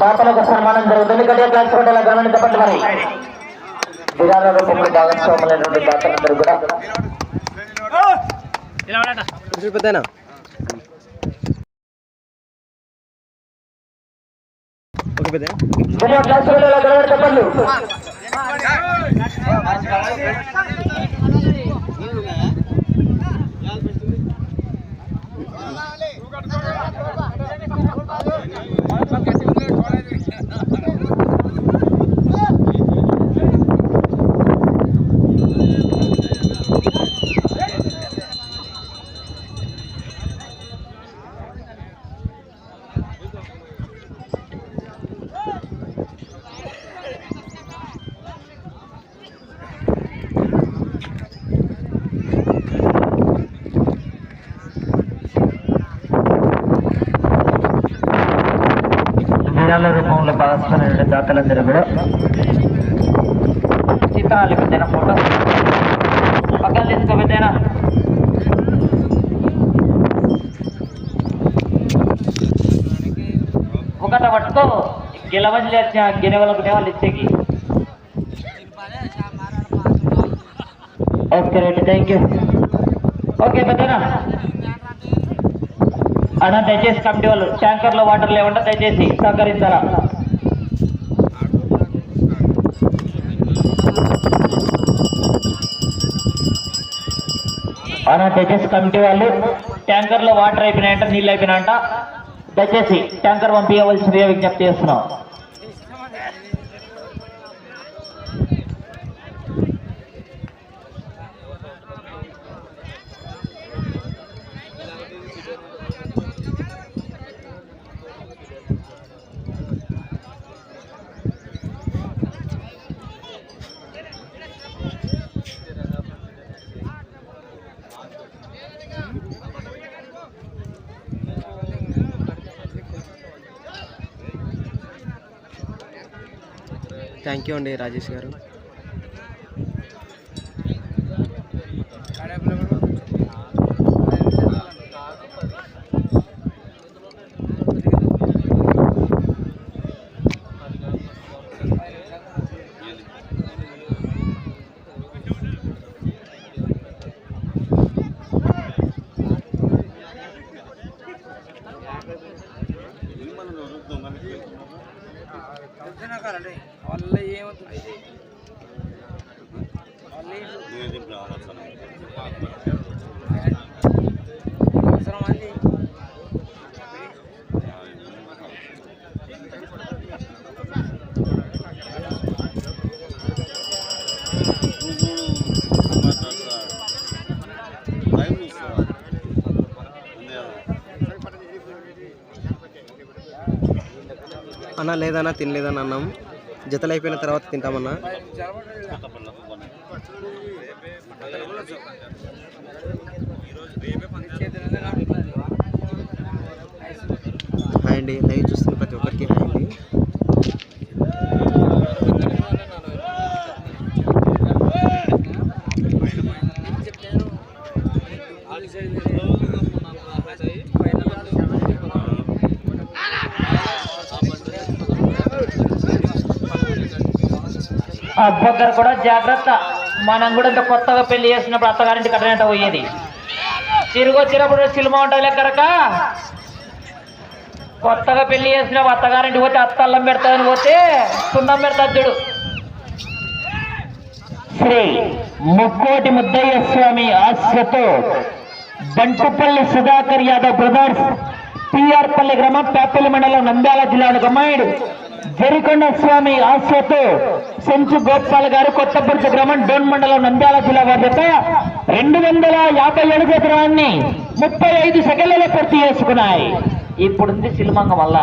దాతలకు సన్మానం జరుగుతుంది. గడియ క్లాస్ హోటల్ గమనించబట్టి మరి. విరాళ రూపంలో భాగస్వాములైనటువంటి దాతలందరూ కూడా పెద్దనా? ఓకే పెద్ద గడియ క్లాస్ హోటల్ గమనించబడి విరాళ రూపంలో భాగస్వాములైన కూడా సీతాలి పెద్దన ఫోటో. పక్కన తీసుకో పెద్దనా ఒకట పట్టుకో. గెలవని వచ్చిన గెలవలకునే వాళ్ళు ఇచ్చేకి. Okay right thank you okay పెద్దనా? అన్న దయచేసి కమిటీ వాళ్ళు ట్యాంకర్లో వాటర్ లేవంటే దయచేసి సహకరించాలా? మన దయచేసి కమిటీ వాళ్ళు ట్యాంకర్లో వాటర్ అయిపోయినాయంట నీళ్ళు అయిపోయినాయంట. దయచేసి ట్యాంకర్ పంపించవలసిందిగా విజ్ఞప్తి చేస్తున్నాం. థ్యాంక్ యూ అండి రాజేష్ గారు. అన్న లేదన్నా తినలేదన్న అన్నాం. జతలు అయిపోయిన తర్వాత తింటామన్నా. హాయ్ అండి లైవ్ చూస్తున్న ప్రతి ఒక్కరికి హాయ్ అండి. అబ్బగ్గర కూడా జాగ్రత్త. మనం కూడా ఇంత కొత్తగా పెళ్ళి చేసినప్పుడు అత్తగారింటి కట్టినట్టు పోయేది? తిరిగి వచ్చినప్పుడు సినిమా ఉంటుంది లెక్కరక కొత్తగా పెళ్ళి చేసినప్పుడు అత్తగారింటి పోతే అత్త అల్లం పెడతాదని పోతే సున్నం పెడతాడు చూడు. శ్రీ ముక్కోటి ముద్దయ్య స్వామి ఆశతో బంటుపల్లి సుధాకర్ యాదవ్ బ్రదర్స్ పిఆర్పల్లి గ్రామం పేపల్లి మండలం నంద్యాల జిల్లాను గమ్మాయుడు. జరికొండ స్వామి ఆశతో సెంచు గోపాల్ గారు కొత్తపూర్తి గ్రామం డోన్ మండలం నంద్యాల జిల్లా వారి చేత రెండు వందల యాభై అడుగు ఎకరాన్ని ముప్పై ఐదు సెకండ్లలో పూర్తి చేసుకున్నాయి. ఇప్పుడుంది సిల్మంగ వల్ల.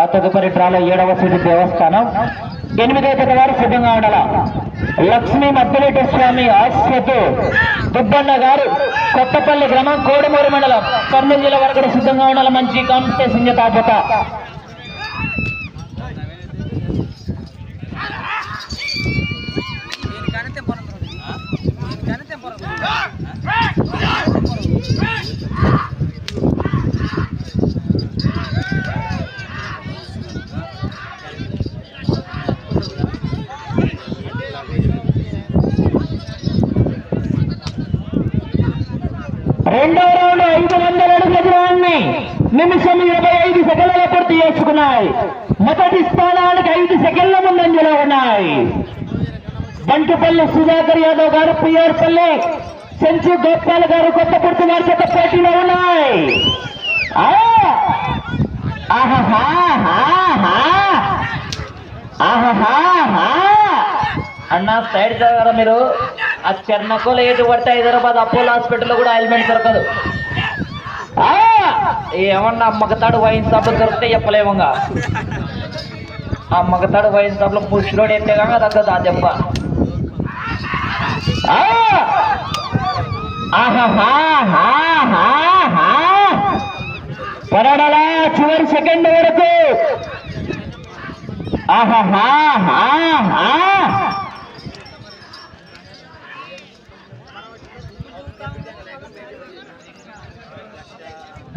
ఆ తదుపరి డ్రాలో ఏడవ సీటు దేవస్థానం. ఎనిమిదో జత వారు సిద్ధంగా ఉండాల. లక్ష్మీ మద్దలేటి స్వామి ఆశ్రతో దుబ్బన్న గారు కొత్తపల్లి గ్రామం కోడమూరు మండలం కర్నూలు జిల్లా వరకు సిద్ధంగా ఉండాలి. మంచి కాంపిటీషన్ ఆ జత రెండో రౌండ్ ఐదు వందల అడుగుల దూరాన్ని నిమిషం ఇరవై ఐదు సెకండ్ల పూర్తి చేసుకున్నాయి మొదటి స్థానానికి ఐదు సెకండ్ల ముందంజలో ఉన్నాయి బంటుపల్లి సుధాకర్ యాదవ్ గారు పిఆర్పల్లి సెంచు గోపాల్ గారు కొత్త పూర్తి చేత పోటీలో ఉన్నాయి ఆ! ఆహాహాహాహా! ఆహాహాహా! అన్న సైడ్ జరగరా మీరు? ఆ చెన్నకోలు ఏటు పడితే హైదరాబాద్ అపోలో హాస్పిటల్లో కూడా ఆయిల్మెంట్ దొరకదు. ఏమన్నా మగతాడు వైన్ షాప్ దొరికితే చెప్పలేమంగా ఆ మగతాడు వైన్ షాప్లో ఎత్తే కాక తగ్గదు ఆ దెబ్బ. ఆ! పరడలా చివరి సెకండ్ వరకు. ఆహాహాహాహా!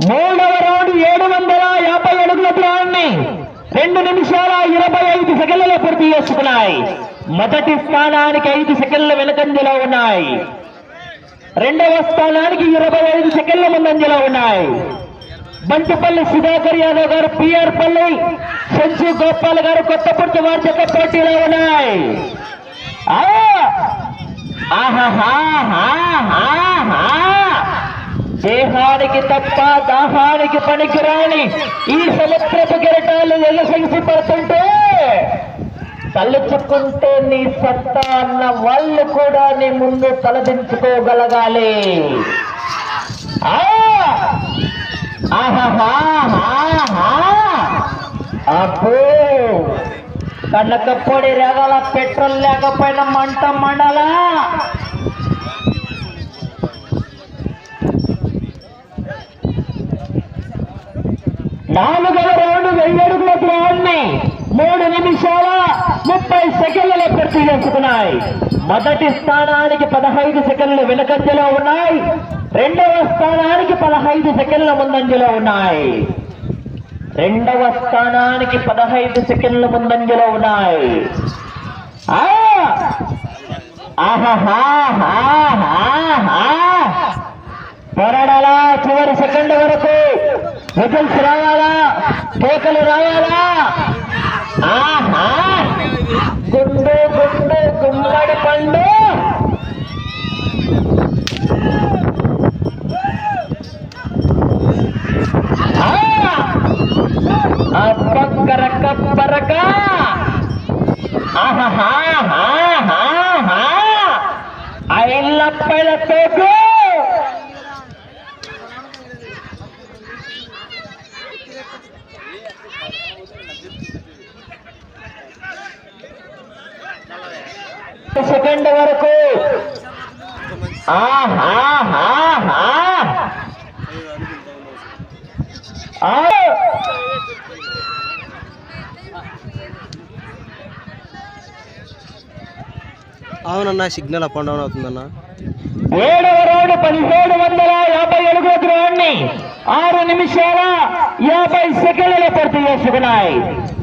మూడవ రౌండ్ ఏడు వందల యాభై అడుగుల దూరాన్ని రెండు నిమిషాల ఇరవై ఐదు సెకండ్లలో పూర్తి చేసుకున్నాయి. మొదటి స్థానానికి ఐదు సెకండ్ల వెనుకంజలో ఉన్నాయి. రెండవ స్థానానికి ఇరవై ఐదు సెకండ్ల ముందంజలో ఉన్నాయి. బంటిపల్లి సుధాకర్ యాదవ్ గారు పిఆర్ పల్లి సెంచు గోపాల్ గారు కొత్తపూర్తి వారి చేత పోటీలో ఉన్నాయి. ఆ! దేహానికి తప్ప దాహానికి పనికిరాని ఈ సముద్రపు కెరటాలు ఎగసెగిసి పడుతుంటే తలుచుకుంటే నీ సత్తా అన్న వాళ్ళు కూడా నీ ముందు తలదించుకోగలగాలి ఆ! ఆహాహాహాహా! అబ్బో కన్నకప్పొడి రేగల పెట్రోల్ లేకపోయినా మంట మండలా నాలుగవ రౌండ్ వెయ్యి గ్రౌండ్ని మూడు నిమిషాల ముప్పై సెకండ్లలో పూర్తి చేసుకున్నాయి. మొదటి స్థానానికి పదహైదు సెకండ్లు వెనుకంజలో ఉన్నాయి. రెండవ స్థానానికి పదహైదు సెకండ్ల ముందంజలో ఉన్నాయి. రెండవ స్థానానికి పదహైదు సెకండ్ల ముందంజలో ఉన్నాయి. ఆ! పొరడలా చివరి సెకండ్ వరకు విజిల్స్ రావాలా కేకలు రావాలా ఆహా! గుండు గుండు గుమ్మడి పండు! ఆ! అబ్బక్కర ఆహా ఆహాహాహాహాహా! ఆ ఇల్లప్పల సెకండ్ వరకు! అవునన్నా సిగ్నల్ అప్ అండ్ డౌన్ అవుతుందన్న. ఏడవ రౌండ్ పదిహేడు వందల యాభై అడుగుల దూరాన్ని ఆరు నిమిషాల యాభై సెకండ్ల పూర్తి చేసుకున్నాయి.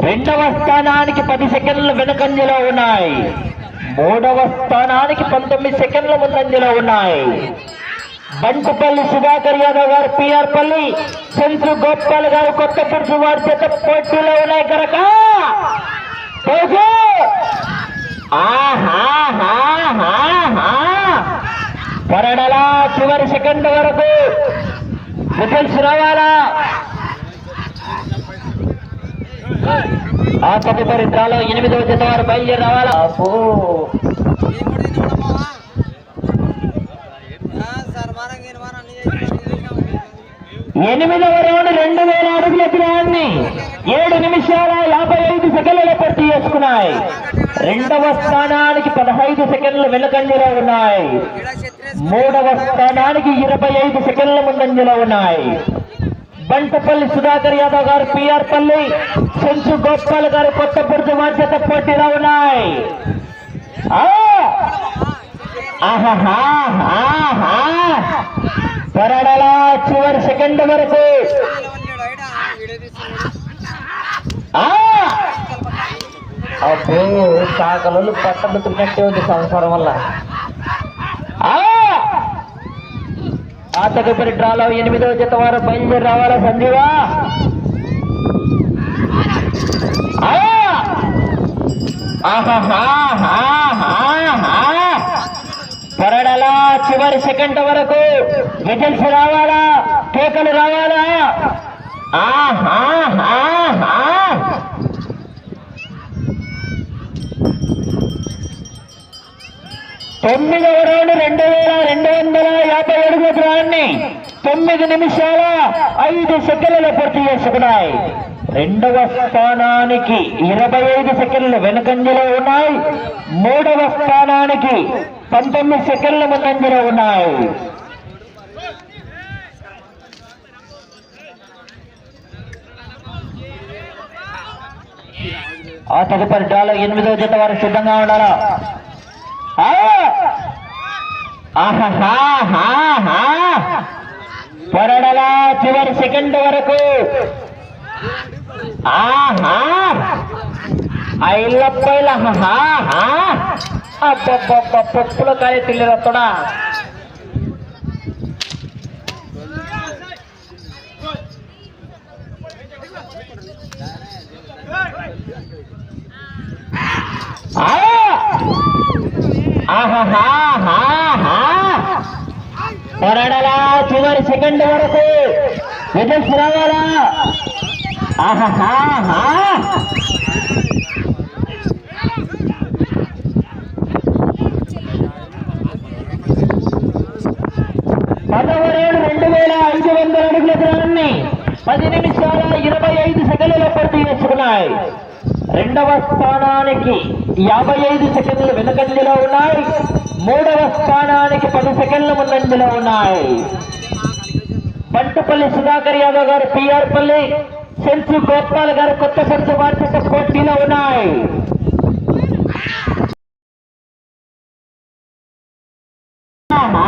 రెండవ స్థానానికి పది సెకండ్ల వెనుకంజలో ఉన్నాయి. మూడవ స్థానానికి పంతొమ్మిది సెకండ్ల ముందంజలో ఉన్నాయి. బంటుపల్లి సుధాకర్ యాదవ్ గారు పిఆర్ పల్లి సెంచు గోపాల్ గారు కొత్త పురుషు వారి చేత పోటీలో ఉన్నాయి కనుక. పరడలా చివరి సెకండ్ వరకు. విజిల్స్ రావాలా ఆ తదుపరి డ్రాలో ఎనిమిదవ జత వారు బయలుదేరి రావాలా. ఎనిమిదవ రౌండ్ రెండు వేల అడుగుల దూరాన్ని ఏడు నిమిషాల యాభై ఐదు సెకండ్ల పూర్తి చేసుకున్నాయి. రెండవ స్థానానికి పదహైదు సెకండ్లు వెనుకంజలో ఉన్నాయి. మూడవ స్థానానికి ఇరవై ఐదు సెకండ్ల ముందంజలో ఉన్నాయి. బంటపల్లి సుధాకర్ యాదవ్ గారు పిఆర్ పల్లి సంచు గోపాల్ గారు కొత్త పురుషు బాధ్యత పోటీలో ఉన్నాయి ఆ! చివరి సెకండ్ వరకు ఆ! అబ్బో శాఖలు పట్టబెట్టుకున్నట్టే ఉంది సంవత్సరం వల్ల ఆ! ఆ తదుపరి డ్రాలో ఎనిమిదవ జత వారు బయలుదేరి రావాలా సంజీవా ఆ! పొరడలా చివరి సెకండ్ వరకు విజిల్స్ రావాలా? కేకలు రావాలా? ఆహా! తొమ్మిదవ రౌండ్ రెండు వేల రెండు వందల యాభై అడుగుల దూరాన్ని తొమ్మిది నిమిషాల ఐదు సెకండ్లలో పూర్తి చేసుకున్నాయి. రెండవ స్థానానికి ఇరవై ఐదు సెకండ్లు వెనుకంజలో ఉన్నాయి. మూడవ స్థానానికి పంతొమ్మిది సెకండ్ల ముందంజలో ఉన్నాయి. ఆ తదుపరి డాలో ఎనిమిదవ జత వారు సిద్ధంగా ఉండాలా? ఆ! ఆహాహాహాహా! పొరడలా చివరి సెకండ్ వరకు ఆహా ఆ ఇళ్ళప్పైల అబ్బబ్బబ్బ పప్పుల కాయ తిల్లిరత్తడా ఆహాహాహాహా! పోరాడాలా చివరి సెకండ్ వరకు. విజిల్స్ రావాలా? ఆహాహాహా! పదవరేడు రెండు వేల ఐదు వందల అడుగుల దూరాన్ని పది నిమిషాల ఇరవై ఐదు సెకండ్లలో పూర్తి చేసుకున్నాయి రెండవ స్థానానికి యాభై ఐదు సెకండ్లు వెనుకంజలో ఉన్నాయి. మూడవ స్థానానికి పది సెకండ్ల ముందంజలో ఉన్నాయి. బంటుపల్లి సుధాకర్ యాదవ్ గారు పిఆర్ పల్లి సెల్ఫీ గోపాల్ గారు కొత్త సరుకు బాధ్యత పోటీలో ఉన్నాయి ఆహా,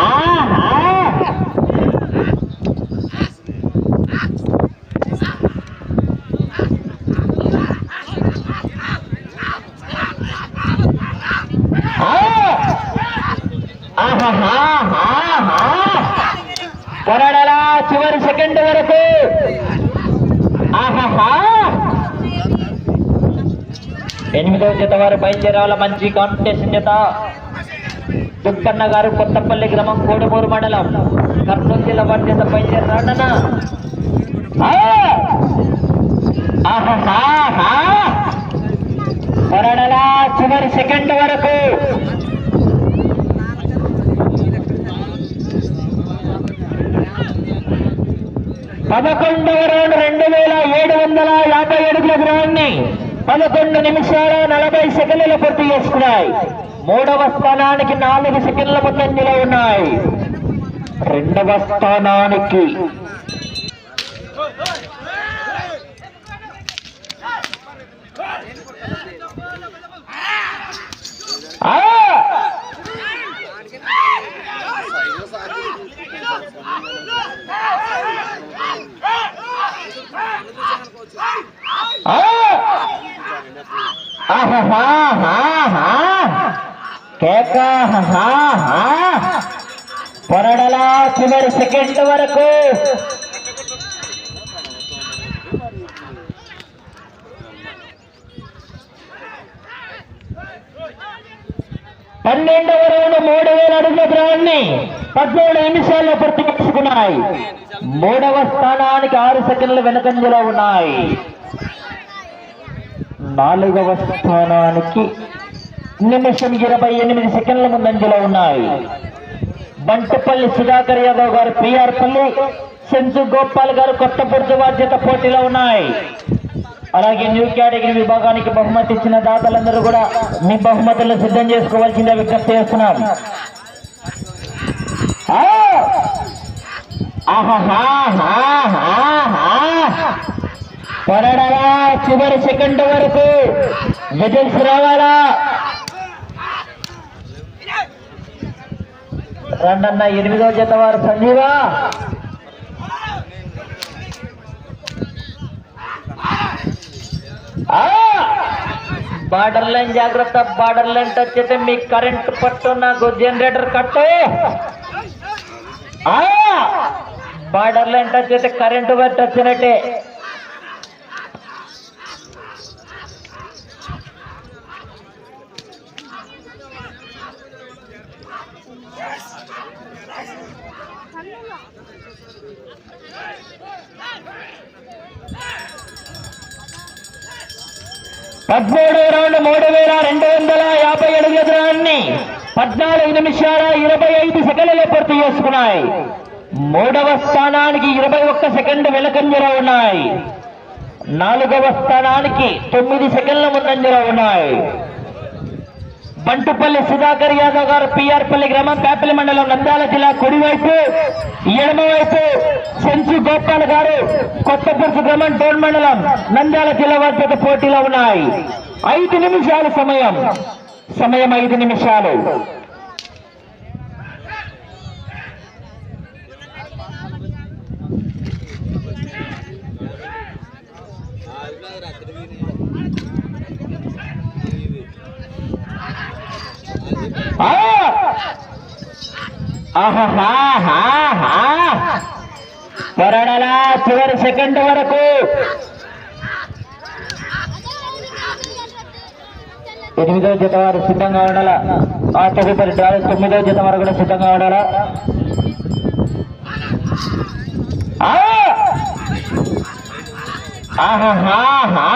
ఆహా. ఆ! ఆహాహాహాహా. పొరడలా చివరి సెకండ్ వరకు. ఎనిమిదవ జత వారు బయలుదేరాల మంచి కాంపిటీషన్ జత. దుక్కన్న గారు కొత్తపల్లి గ్రామం కోడుమూరు మండలం. కర్నూలు జిల్లా వారి జత బయలుదేరాడనా ఆహాహా పొరడలా చివరి సెకండ్ వరకు. పదకొండవ రౌండ్ రెండు వేల ఏడు వందల యాభై అడుగుల గ్రౌండ్ని పదకొండు నిమిషాల నలభై సెకండ్లు పూర్తి చేసుకున్నాయి. మూడవ స్థానానికి నాలుగు సెకండ్ల ముందంజలో ఉన్నాయి రెండవ స్థానానికి ఆ! ఆహాహాహాహా! చివరి సెకండ్ వరకు పన్నెండవ రౌండ్ మూడు వేల అడుగుల ద్రవాన్ని పద్నాలుగు నిమిషాల్లో పూర్తి చేసుకున్నాయి మూడవ స్థానానికి ఆరు సెకండ్లు వెనకంజలో ఉన్నాయి నాలుగవ స్థానానికి నిమిషం ఇరవై ఎనిమిది సెకండ్ల ముందంజలో ఉన్నాయి. బంటపల్లి సుధాకర్ యాదవ్ గారు పిఆర్పల్లి సెంచు గోపాల్ గారు కొత్త పురుషు బాధ్యత పోటీలో ఉన్నాయి. అలాగే న్యూ కేటగిరీ విభాగానికి బహుమతి ఇచ్చిన దాతలందరూ కూడా మీ బహుమతులు సిద్ధం చేసుకోవాల్సిందే విజ్ఞప్తి చేస్తున్నాం. ఆ! ఆహాహాహాహాహా! చివరి సెకండ్ వరకు విజిల్స్ రావాలా? రెండన్న ఎనిమిదో జత వారు సంజీవా. బార్డర్ లైన్ జాగ్రత్త బార్డర్ లైన్ టచ్ అయితే మీ కరెంట్ పట్టు నాకు జనరేటర్ కట్టు. బార్డర్ లైన్ టచ్ అయితే కరెంటు టచ్ అయినట్టే పదమూడవ రౌండ్ మూడు వేల రెండు వందల యాభై అడుగుల దూరాన్ని పద్నాలుగు నిమిషాల ఇరవై ఐదు సెకండ్లలో పూర్తి చేసుకున్నాయి. మూడవ స్థానానికి ఇరవై ఒక్క సెకండ్ వెలకంజలో ఉన్నాయి. నాలుగవ స్థానానికి తొమ్మిది సెకండ్ల ముందంజలో ఉన్నాయి. బంటుపల్లి సుధాకర్ యాదవ్ గారు పిఆర్పల్లి గ్రామం పేపల్లి మండలం నంద్యాల జిల్లా కుడివైపు ఎడమవైపు సెంచు గోపాల్ గారు కొత్తపూర్తి గ్రామం డోన్ మండలం నంద్యాల జిల్లా వద్ద పోటీలో ఉన్నాయి. ఐదు నిమిషాలు సమయం. సమయం ఐదు నిమిషాలు. పొరడలా చివరి సెకండ్ వరకు. ఎనిమిదో జత వారు సిద్ధంగా ఉండాలా? ఆ తదుపరి డ్రాల తొమ్మిదో జత వారు కూడా సిద్ధంగా ఉండాలా? ఆహా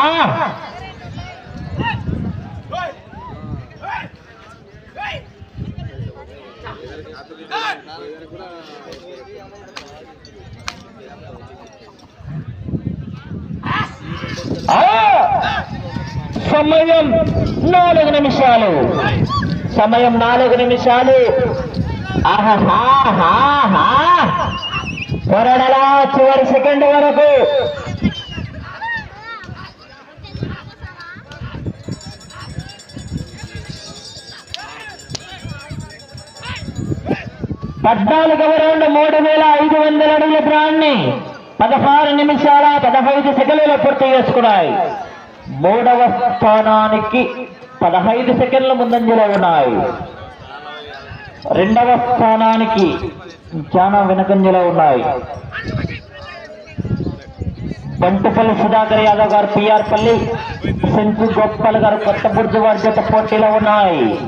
సమయం నాలుగు నిమిషాలు. సమయం నాలుగు నిమిషాలు. పొరడలా చివరి సెకండ్ వరకు. పద్నాలుగవ రౌండ్ మూడు వేల ఐదు వందల అడుగుల ద్రాన్ని పదహారు నిమిషాల పదహైదు సెకండ్లలో పూర్తి చేసుకున్నాయి. మూడవ స్థానానికి పదహైదు సెకండ్ల ముందంజలో ఉన్నాయి. రెండవ స్థానానికి చాలా వెనకంజలో ఉన్నాయి. బంటుపల్లి సుధాకర్ యాదవ్ గారు పిఆర్ పల్లి సెంచు గోపాల్ గారు కొత్త బుర్జు వారి జత పోటీలో ఉన్నాయి.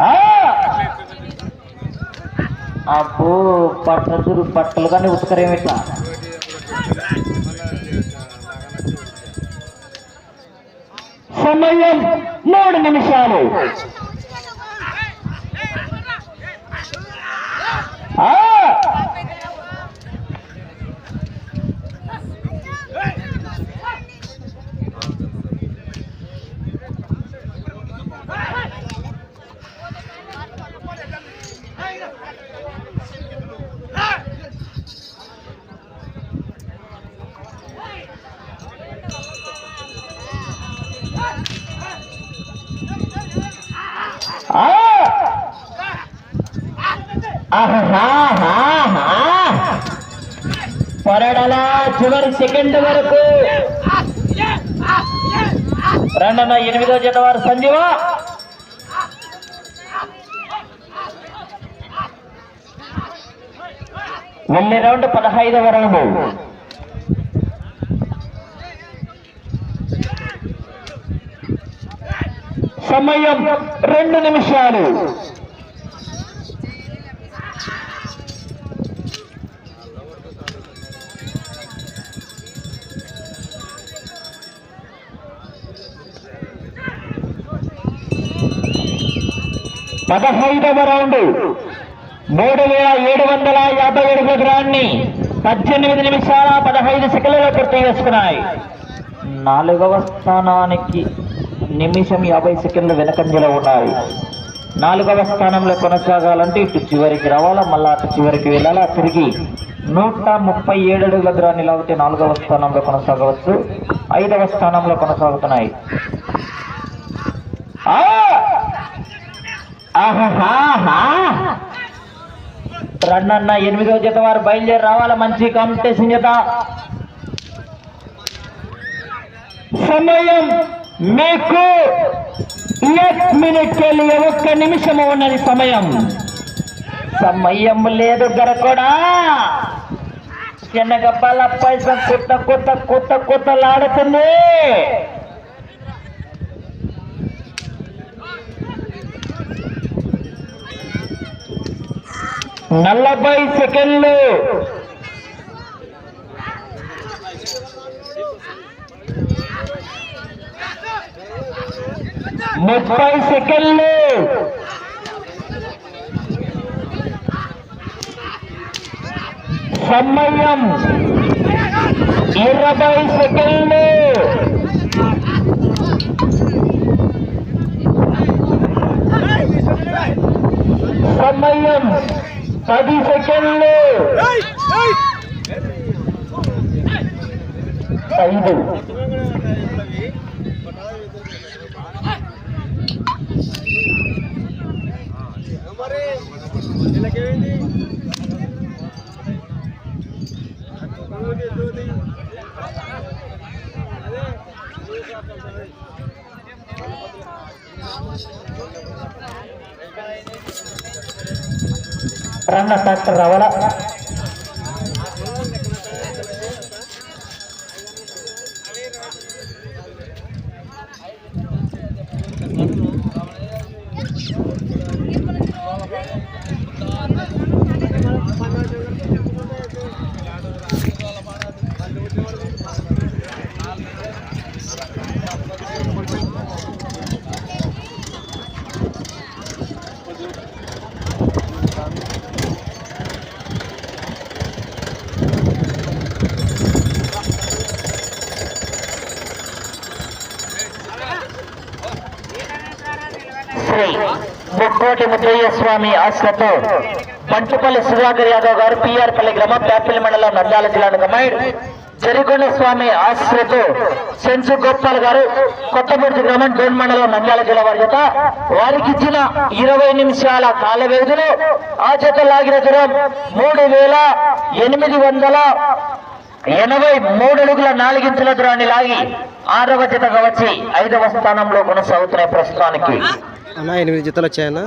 ఆ! అబ్బో పట్టలు బట్టలు కానీ ఉతకరేమిట్లా సమయం మూడు నిమిషాలు ఆ! పొరడలా చివరి సెకండ్ వరకు. రెండన్న ఎనిమిదో జత వారు సంజీవ వెళ్ళే రౌండ్ పదహైదవ రౌండ్. సమయం రెండు నిమిషాలు. పదహైదవ రౌండ్. మూడు వేల ఏడు వందల యాభై ఏడు గ్రాన్ని పద్దెనిమిది నిమిషాల పదహైదు సెకండ్లలో పూర్తి చేసుకున్నాయి. నాలుగవ స్థానానికి నిమిషం యాభై సెకండ్లు వెనకంజలో ఉన్నాయి. నాలుగవ స్థానంలో కొనసాగాలంటే ఇటు చివరికి రావాలా మళ్ళా అటు చివరికి వెళ్ళాలా? తిరిగి నూట ముప్పై ఏడు అడుగుల దూరాన్ని లాగితే నాలుగవ స్థానంలో కొనసాగవచ్చు. ఐదవ స్థానంలో కొనసాగుతున్నాయి ఆ! ఆహాహాహా! రన్నన్న ఎనిమిదవ జత వారు బయలుదేరి రావాలా. మంచి కాంపిటీషన్ జత. సమయం మీకు మినిట్ ఒక్క నిమిషము ఉన్నది సమయం. సమయం లేదు గరకొడా చిన్నగప్పాల పైసా కొత్త కొత్త కొత్త కొత్తలాడుతుంది నలభై సెకండ్లు. ముప్పై సెకండ్లు. సమయం ఇరవై సెకండ్లు. సమయం పది సెకండ్లు. ఐదు. రన్న ట్రాక్టర్ రావాలా శ్రీ కోటి ముద్దయ్య స్వామి ఆశ్రతో పంచుపల్లి సుధాకర్ యాదవ్ గారు పిఆర్పల్లి గ్రామం ప్యాపిల్లి మండలం నంద్యాల జిల్లాను గమ్మాయిడు జరిగొండ స్వామి ఆశ్రతో సెన్సు గోపాల్ గారు కొత్తమూర్తి గ్రామం డోన్ మండలం నంద్యాల జిల్లా వారి జత వారికి ఇచ్చిన ఇరవై నిమిషాల కాల వ్యవధిలో ఆ జత లాగిన దూరం మూడు వేల ఎనిమిది వందల ఎనభై మూడు అడుగుల నాలుగించుల దూరాన్ని లాగి ఆరవ జతగా వచ్చి ఐదవ స్థానంలో కొనసాగుతున్నాయి ప్రస్తుతానికి. అన్న ఎనిమిది జతలు వచ్చాయన్న.